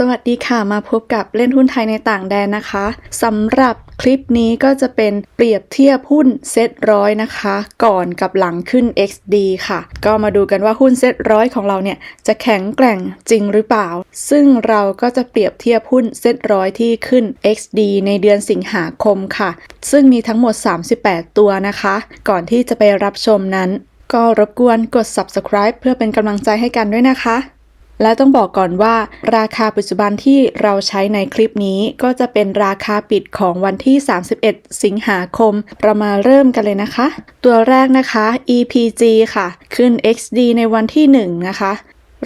สวัสดีค่ะมาพบกับเล่นหุ้นไทยในต่างแดนนะคะสำหรับคลิปนี้ก็จะเป็นเปรียบเทียบหุ้นเซ็ตร้อยนะคะ ก่อนกับหลังขึ้น XD ค่ะ ก็มาดูกันว่าหุ้นเซ็ตร้อยของเราเนี่ย จะแข็งแกร่งจริงหรือเปล่า ซึ่งเราก็จะเปรียบเทียบหุ้นเซ็ตร้อยที่ขึ้น XD ในเดือนสิงหาคมค่ะ ซึ่งมีทั้งหมด 38 ตัวนะคะ ก่อนที่จะไปรับชมนั้น ก็รบกวนกด subscribe เพื่อเป็นกำลังใจให้กันด้วยนะคะ และต้องบอกก่อนว่าราคาปัจจุบันที่เราใช้ในคลิปนี้ก็จะเป็นราคาปิดของวันที่ 31 สิงหาคม เรามาเริ่มกันเลยนะคะ ตัวแรกนะคะ EPG ค่ะ ขึ้น XD ในวันที่ 1 นะคะ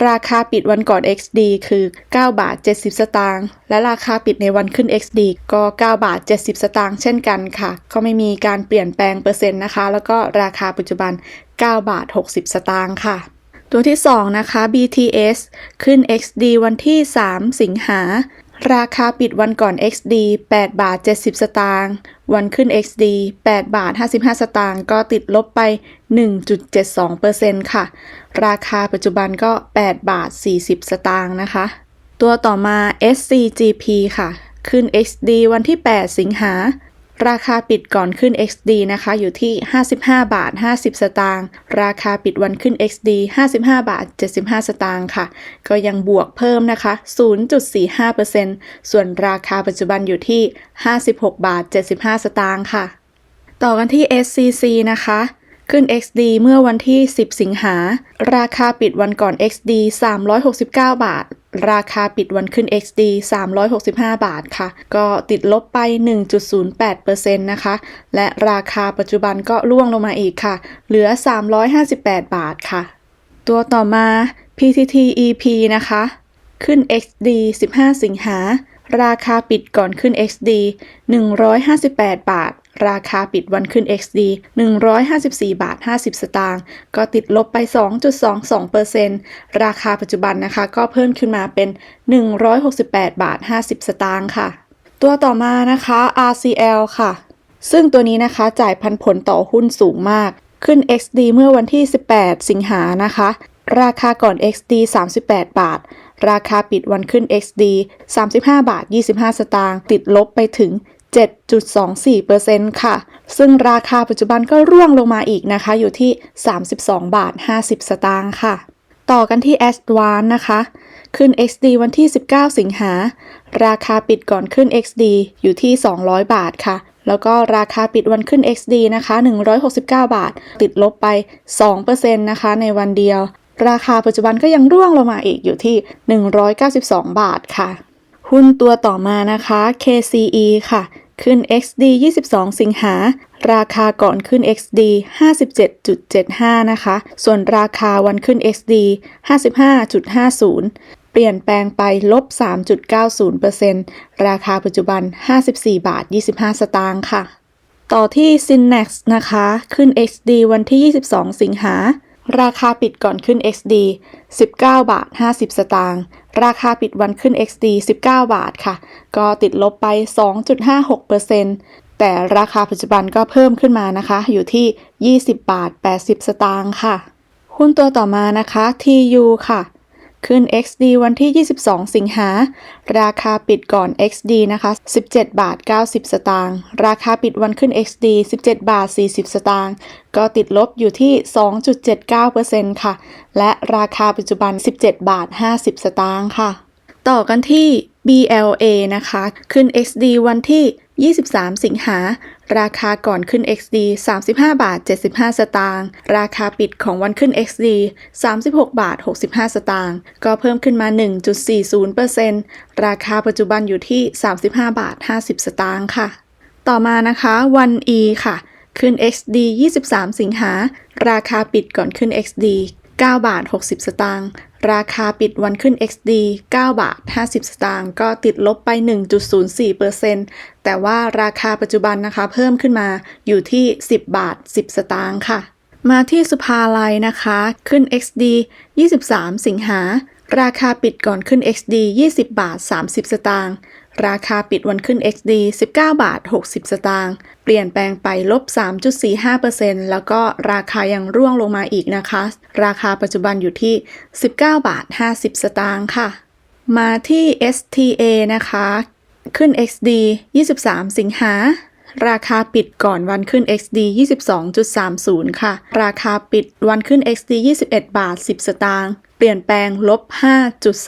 ราคาปิดวันก่อน XD คือ 9 บาท 70 สตางค์ และราคาปิดในวันขึ้น XD ก็ 9 บาท 70 สตางค์เช่นกันค่ะ ก็ไม่มีการเปลี่ยนแปลงเปอร์เซ็นต์นะคะ แล้วก็ราคาปัจจุบัน 9 บาท 60 สตางค์ค่ะ ตัวที่ 2 นะคะ BTS ขึ้น XD วันที่ 3 สิงหา ราคาปิดวันก่อน XD 8 บาท 70 สตางค์วันขึ้น XD 8 บาท 55 สตางค์ก็ติดลบไป 1.72%ค่ะ ราคาปัจจุบันก็ 8 บาท 40 สตางค์นะคะ ตัวต่อมา SCGP ค่ะ ขึ้น XD วันที่ 8 สิงหา ราคาปิดก่อนขึ้น XD นะคะอยู่ที่ 55 บาท 50 สตางค์ราคาปิดวันขึ้น XD 55 บาท 75 สตางค์ค่ะ ก็ยังบวกเพิ่มนะคะ 0.45%ส่วนราคาปัจจุบันอยู่ที่ 56 บาท 75 สตางค์ค่ะ ต่อกันที่ SCC นะคะขึ้น XD เมื่อวันที่ 10 สิงหา ราคาปิดวันก่อน XD 369 บาท ราคาปิดวันขึ้น XD 365 บาทค่ะ ก็ติดลบไป 1.08%นะคะ และราคาปัจจุบันก็ร่วงลงมาอีกค่ะ เหลือ 358 บาทค่ะ ตัวต่อมา PTT EP นะคะ ขึ้น XD 15 สิงหา ราคาปิดก่อนขึ้น XD 158 บาท ราคาปิดวันขึ้น XD 154 บาท 50 สตางค์ ก็ติดลบไป 2.22%ราคาปัจจุบันนะคะ ก็เพิ่มขึ้นมาเป็น 168 บาท 50 สตางค์ค่ะ ตัวต่อมานะคะ RCL ค่ะ ซึ่งตัวนี้นะคะจ่ายพันผลต่อหุ้นสูงมาก ขึ้น XD เมื่อวันที่ 18 สิงหานะคะ ราคาก่อน XD 38 บาทราคาปิดวันขึ้น XD 35 บาท 25 สตางค์ ติดลบไปถึง 7.24%ค่ะ ซึ่งราคาปัจจุบันก็ร่วงลงมาอีกนะคะ อยู่ที่ 32 บาท 50 สตางค์ค่ะ ต่อกันที่ a d v a n c e นะคะ ขึ้น XD วันที่ 19 สิงหา ราคาปิดก่อนขึ้น XD อยู่ที่ 200 บาทค่ะ แล้วก็ราคาปิดวันขึ้น XD นะคะ 169 บาท ติดลบไป 2%นะคะ ในวันเดียว ราคาปัจจุบันก็ยังร่วงลงมาอีกอยู่ที่ 192 บาทค่ะ หุ้นตัวต่อมานะคะ KCE ค่ะ ขึ้น XD 22 สิงหา ราคาก่อนขึ้น XD 57.75 นะคะ ส่วนราคาวันขึ้น XD 55.50 เปลี่ยนแปลงไปลบ 3.90%ราคาปัจจุบัน 54 บาท 25 สตางค์ค่ะ ต่อที่ Synex นะคะ ขึ้น XD วันที่ 22 สิงหา ราคาปิดก่อนขึ้น XD 19 บาท 50 สตางค์ ราคาปิดวันขึ้น XD 19 บาทค่ะ ก็ติดลบไป 2.56%แต่ราคาปัจจุบันก็เพิ่มขึ้นมานะคะ อยู่ที่ 20 บาท 80 สตางค์ค่ะ หุ้นตัวต่อมานะคะ TU ค่ะ ขึ้น XD วันที่ 22 สิงหา ราคาปิดก่อน XD นะคะ 17 บาท 90 สตางค์ ราคาปิดวันขึ้น XD 17 บาท 40 สตางค์ ก็ติดลบอยู่ที่ 2.79%ค่ะ และราคาปัจจุบัน 17 บาท 50 สตางค์ค่ะ ต่อกันที่ BLA นะคะ ขึ้น XD วันที่ 23 สิงหา ราคาก่อนขึ้น XD 35 บาท 75 สตางค์ ราคาปิดของวันขึ้น XD 36 บาท 65 สตางค์ ก็เพิ่มขึ้นมา 1.40%ราคาปัจจุบันอยู่ที่ 35 บาท 50 สตางค์ค่ะ ต่อมานะคะ 1E ค่ะ ขึ้น XD 23 สิงหา ราคาปิดก่อนขึ้น XD 9 บาท 60 สตางค์ ราคาปิดวันขึ้น XD 9 บาท 50 สตางค์ก็ติดลบไป 1.04%แต่ว่าราคาปัจจุบันนะคะเพิ่มขึ้นมาอยู่ที่ 10 บาท 10 สตางค์ค่ะ มาที่สุภาลัยนะคะ ขึ้น XD 23 สิงหา ราคาปิดก่อนขึ้น XD 20 บาท 30 สตางค์ ราคาปิดวันขึ้น XD 19 บาท 60 สตางค์ เปลี่ยนแปลงไปลบ 3.45%แล้วก็ราคายังร่วงลงมาอีกนะคะ ราคาปัจจุบันอยู่ที่ 19 บาท 50 สตางค์ค่ะ มาที่ STA นะคะ ขึ้น XD 23 สิงหาราคาปิดก่อนวันขึ้น XD 22.30 ค่ะ ราคาปิดวันขึ้น XD 21 บาท 10 สตางค์ เปลี่ยนแปลงลบ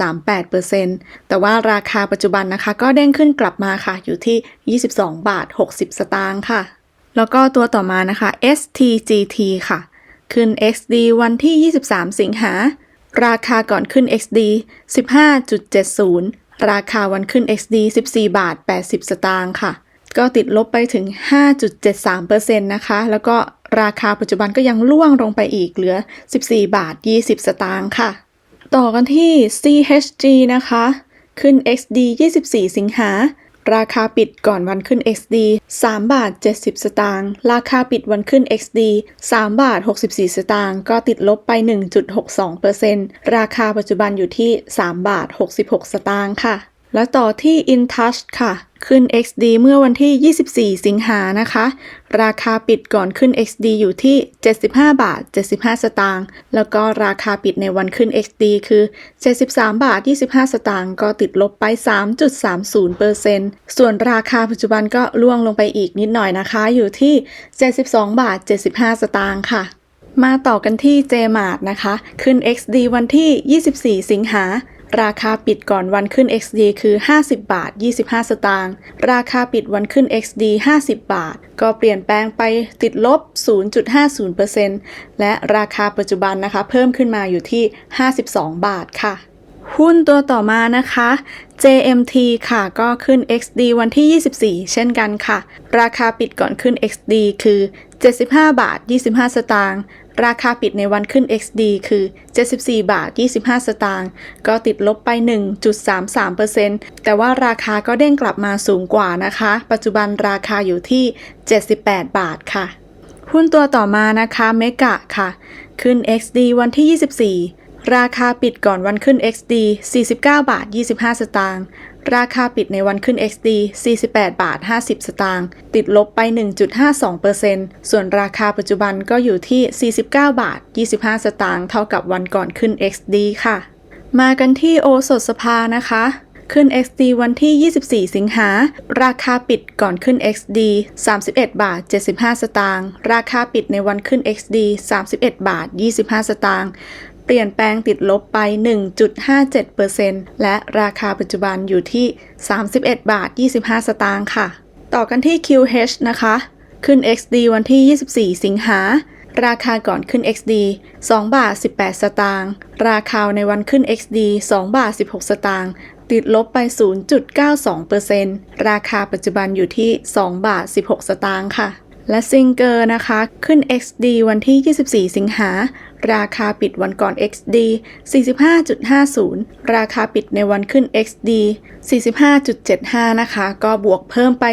5.38%แต่ว่าราคาปัจจุบันนะคะ ก็เด้งขึ้นกลับมาค่ะ อยู่ที่ 22 บาท 60 สตางค์ค่ะ แล้วก็ตัวต่อมานะคะ STGT ค่ะ ขึ้น XD วันที่ 23 สิงหา ราคาก่อนขึ้น XD 15.70 ราคาวันขึ้น XD 14 บาท 80 สตางค์ค่ะ ก็ติดลบไปถึง 5.73%นะคะ แล้วก็ ราคาปัจจุบันก็ยังล่วงลงไปอีกเหลือ 14 บาท 20 สตางค์ค่ะ ต่อกันที่ CHG นะคะ ขึ้น XD 24 สิงหา ราคาปิดก่อนวันขึ้น XD 3 บาท 70 สตางค์ ราคาปิดวันขึ้น XD 3 บาท 64 สตางค์ ก็ติดลบไป 1.62%ราคาปัจจุบันอยู่ที่ 3 บาท 66 สตางค์ค่ะ แล้วต่อที่ InTouch ค่ะ ขึ้น XD เมื่อวันที่ 24 สิงหานะคะ ราคาปิดก่อนขึ้น XD อยู่ที่ 75 บาท 75 สตางค์ แล้วก็ราคาปิดในวันขึ้น XD คือ 73 บาท 25 สตางค์ ก็ติดลบไป 3.30%ส่วนราคาปัจจุบันก็ล่วงลงไปอีกนิดหน่อยนะคะ อยู่ที่ 72 บาท 75 สตางค์ค่ะ มาต่อกันที่ JMart นะคะ ขึ้น XD วันที่ 24 สิงหา ราคาปิดก่อนวันขึ้น XD คือ 50 บาท 25 สตางค์ ราคาปิดวันขึ้น XD 50 บาท ก็เปลี่ยนแปลงไปติดลบ 0.50%และราคาปัจจุบันนะคะ เพิ่มขึ้นมาอยู่ที่ 52 บาทค่ะ หุ้นตัวต่อมานะคะ JMT ค่ะก็ขึ้น XD วันที่ 24 เช่นกันค่ะ ราคาปิดก่อนขึ้น XD คือ 75 บาท 25 สตางค์ราคาปิดในวันขึ้น XD คือ 74 บาท 25 สตางค์ ก็ติดลบไป 1.33%แต่ว่าราคาก็เด้งกลับมาสูงกว่านะคะ ปัจจุบันราคาอยู่ที่ 78 บาทค่ะ หุ้นตัวต่อมานะคะ เมกะค่ะ ขึ้น XD วันที่ 24 ราคาปิดก่อนวันขึ้น XD 49 บาท 25 สตางค์ ราคาปิดในวันขึ้น XD 48 บาท 50 สตางค์ ติดลบไป 1.52%ส่วนราคาปัจจุบันก็อยู่ที่ 49 บาท 25 สตางค์ เท่ากับวันก่อนขึ้น XD ค่ะ มากันที่โอสถสภานะคะขึ้น XD วันที่ 24 สิงหา ราคาปิดก่อนขึ้น XD 31 บาท 75 สตางค์ ราคาปิดในวันขึ้น XD 31 บาท 25 สตางค์ เปลี่ยนแปลงติดลบไป 1.57%และราคาปัจจุบันอยู่ที่ 31 บาท 25 สตางค์ค่ะ ต่อกันที่ QH นะคะ ขึ้น XD วันที่ 24 สิงหา ราคาก่อนขึ้น XD 2 บาท 18 สตางค์ ราคาในวันขึ้น XD 2 บาท 16 สตางค์ติดลบไป 0.92%ราคาปัจจุบันอยู่ที่ 2 บาท 16 สตางค์ค่ะ และซิงเกอร์นะคะ ขึ้น XD วันที่ 24 สิงหา ราคาปิดวันก่อน XD 45.50 ราคาปิดในวันขึ้น XD 45.75 นะคะ ก็บวกเพิ่มไป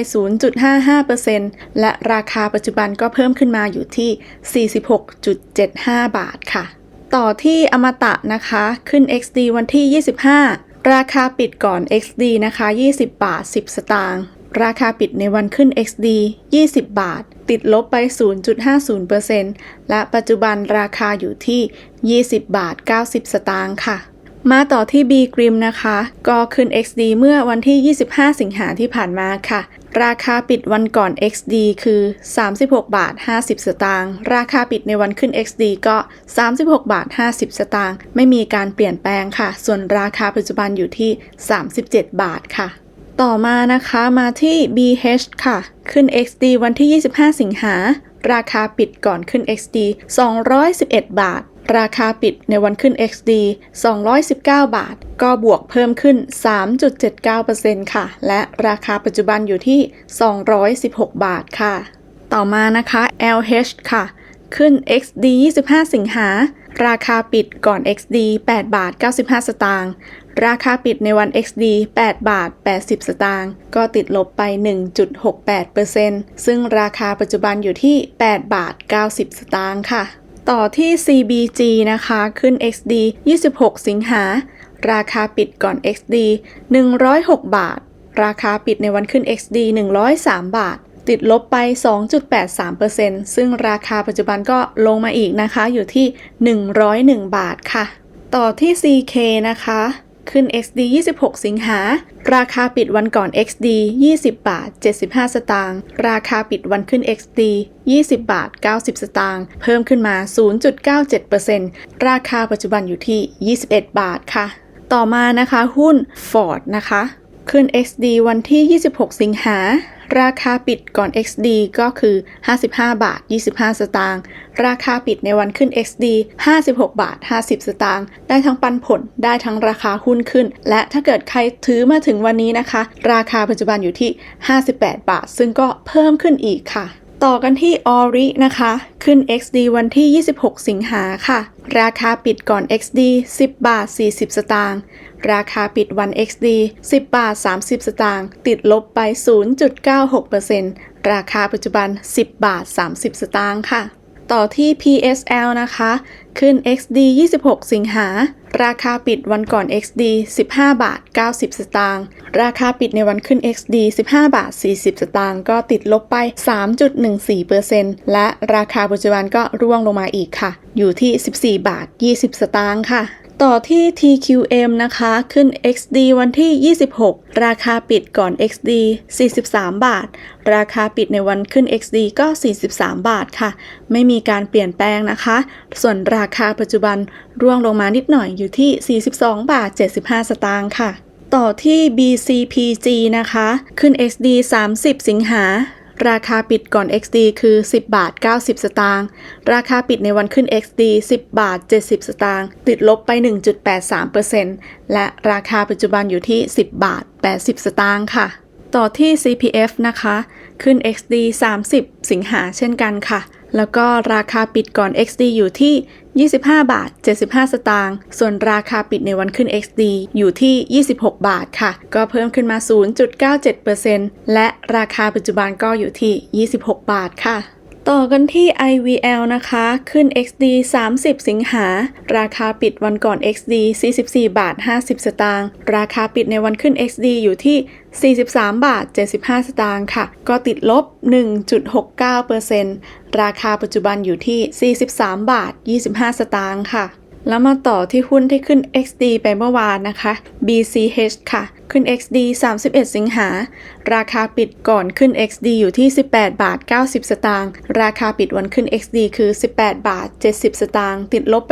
0.55%และราคาปัจจุบันก็เพิ่มขึ้นมาอยู่ที่ 46.75 บาทค่ะ ต่อที่อมตะนะคะ ขึ้น XD วันที่ 25ราคาปิดก่อน XD นะคะ 20 บาท 10 สตางค์ ราคาปิดในวันขึ้น XD 20 บาท ติดลบไป 0.50%และปัจจุบันราคาอยู่ที่ 20 บาท 90 สตางค์ค่ะ มาต่อที่ B g r i m นะคะ ก็ขึ้น XD เมื่อวันที่ 25 สิงหาที่ผ่านมาค่ะ ราคาปิดวันก่อน XD คือ 36 บาท 50 สตางค์ ราคาปิดในวันขึ้น XD ก็ 36 บาท 50 สตางค์ ไม่มีการเปลี่ยนแปลงค่ะ ส่วนราคาปัจจุบันอยู่ที่ 37 บาทค่ะ ต่อมานะคะมาที่ BH ค่ะ ขึ้น XD วันที่ 25 สิงหา ราคาปิดก่อนขึ้น XD 211 บาท ราคาปิดในวันขึ้น XD 219 บาท ก็บวกเพิ่มขึ้น 3.79%ค่ะ และราคาปัจจุบันอยู่ที่ 216 บาทค่ะ ต่อมานะคะ LH ค่ะ ขึ้น XD 25 สิงหา ราคาปิดก่อน XD 8 บาท 95 สตางค์ ราคาปิดในวัน XD 8 บาท 80 สตางค์ ก็ติดลบไป 1.68%ซึ่งราคาปัจจุบันอยู่ที่ 8 บาท 90 สตางค์ค่ะ ต่อที่ CBG นะคะ ขึ้น XD 26 สิงหา ราคาปิดก่อน XD 106 บาท ราคาปิดในวันขึ้น XD 103 บาท ติดลบไป 2.83%ซึ่งราคาปัจจุบันก็ลงมาอีกนะคะ อยู่ที่ 101 บาทค่ะ ต่อที่ CK นะคะขึ้น XD 26 สิงหา ราคาปิดวันก่อน XD 20 บาท 75 สตางค์ ราคาปิดวันขึ้น XD 20 บาท 90 สตางค์ เพิ่มขึ้นมา 0.97%ราคาปัจจุบันอยู่ที่ 21 บาทค่ะ ต่อมานะคะหุ้น Ford นะคะ ขึ้น XD วันที่ 26 สิงหา ราคาปิดก่อน XD ก็คือ 55 บาท 25 สตางค์ ราคาปิดในวันขึ้น XD 56 บาท 50 สตางค์ ได้ทั้งปันผล ได้ทั้งราคาหุ้นขึ้น และถ้าเกิดใครถือมาถึงวันนี้นะคะ ราคาปัจจุบันอยู่ที่ 58 บาท ซึ่งก็เพิ่มขึ้นอีกค่ะต่อกันที่ Ori นะคะ ขึ้น XD วันที่ 26 สิงหาค่ะ ราคาปิดก่อน XD 10 บาท 40 สตางค์ ราคาปิดวัน XD 10 บาท 30 สตางค์ติดลบไป 0.96%ราคาปัจจุบัน 10 บาท 30 สตางค์ค่ะ ต่อที่ PSL นะคะ ขึ้น XD 26 สิงหา ราคาปิดวันก่อน XD 15 บาท 90 สตางค์ราคาปิดในวันขึ้น XD 15 บาท 40 สตางค์ก็ติดลบไป 3.14%และราคาปัจจุบันก็ร่วงลงมาอีกค่ะ อยู่ที่ 14 บาท 20 สตางค์ค่ะ ต่อที่ TQM นะคะ ขึ้น XD วันที่ 26 ราคาปิดก่อน XD 43 บาท ราคาปิดในวันขึ้น XD ก็ 43 บาทค่ะ ไม่มีการเปลี่ยนแปลงนะคะ ส่วนราคาปัจจุบันร่วงลงมานิดหน่อยอยู่ที่ 42 บาท 75 สตางค์ค่ะ ต่อที่ BCPG นะคะ ขึ้น XD 30 สิงหา ราคาปิดก่อน XD คือ 10 บาท 90 สตางค์ ราคาปิดในวันขึ้น XD 10 บาท 70 สตางค์ ติดลบไป 1.83%และราคาปัจจุบันอยู่ที่ 10 บาท 80 สตางค์ค่ะ ต่อที่ CPF นะคะ ขึ้น XD 30 สิงหาเช่นกันค่ะ แล้วก็ราคาปิดก่อน XD อยู่ที่ 25 บาท 75 สตางค์ ส่วนราคาปิดในวันขึ้น XD อยู่ที่ 26 บาทค่ะ ก็เพิ่มขึ้นมา 0.97%และราคาปัจจุบันก็อยู่ที่ 26 บาทค่ะ ต่อกันที่ IVL นะคะ ขึ้น XD 30 สิงหา ราคาปิดวันก่อน XD 44 บาท 50 สตางค์ ราคาปิดในวันขึ้น XD อยู่ที่ 43 บาท 75 สตางค์ค่ะ ก็ติดลบ 1.69%ราคาปัจจุบันอยู่ที่ 43 บาท 25 สตางค์ค่ะ แล้วมาต่อที่หุ้นที่ขึ้น XD ไปเมื่อวานนะคะ BCH ค่ะ ขึ้น XD 31 สิงหา ราคาปิดก่อนขึ้น XD อยู่ที่ 18 บาท 90 สตางค์ ราคาปิดวันขึ้น XD คือ 18 บาท 70 สตางค์ ติดลบไป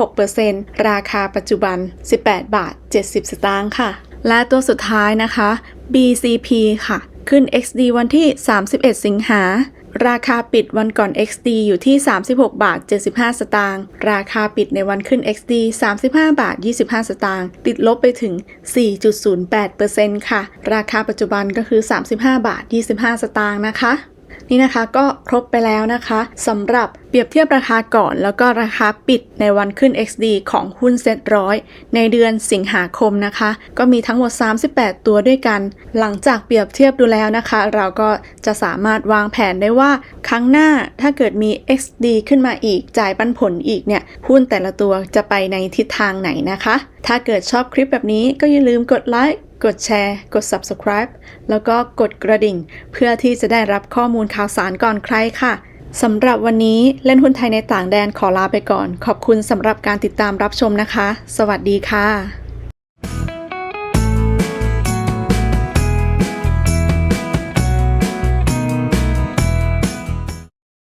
1.06%ราคาปัจจุบัน 18 บาท 70 สตางค์ค่ะ และตัวสุดท้ายนะคะ BCP ค่ะ ขึ้น XD วันที่ 31 สิงหา ราคาปิดวันก่อน XD อยู่ที่ 36 บาท 75 สตางค์ ราคาปิดในวันขึ้น XD 35 บาท 25 สตางค์ ติดลบไปถึง 4.08%ค่ะ ราคาปัจจุบันก็คือ 35 บาท 25 สตางค์นะคะ นี่นะคะก็ครบไปแล้วนะคะสำหรับเปรียบเทียบราคาก่อนแล้วก็ราคาปิดในวันขึ้น XD ของหุ้นเซ็ตร้อยในเดือนสิงหาคมนะคะ ก็มีทั้งหมด 38 ตัวด้วยกัน หลังจากเปรียบเทียบดูแล้วนะคะ เราก็จะสามารถวางแผนได้ว่า ครั้งหน้าถ้าเกิดมี XD ขึ้นมาอีกจ่ายปันผลอีกเนี่ยหุ้นแต่ละตัวจะไปในทิศทางไหนนะคะ ถ้าเกิดชอบคลิปแบบนี้ก็อย่าลืมกดไลค์ กดแชร์ กด subscribe แล้วก็กดกระดิ่ง เพื่อที่จะได้รับข้อมูลข่าวสารก่อนใครค่ะสำหรับวันนี้เล่นหุ้นไทยในต่างแดนขอลาไปก่อน ขอบคุณสำหรับการติดตามรับชมนะคะ สวัสดีค่ะ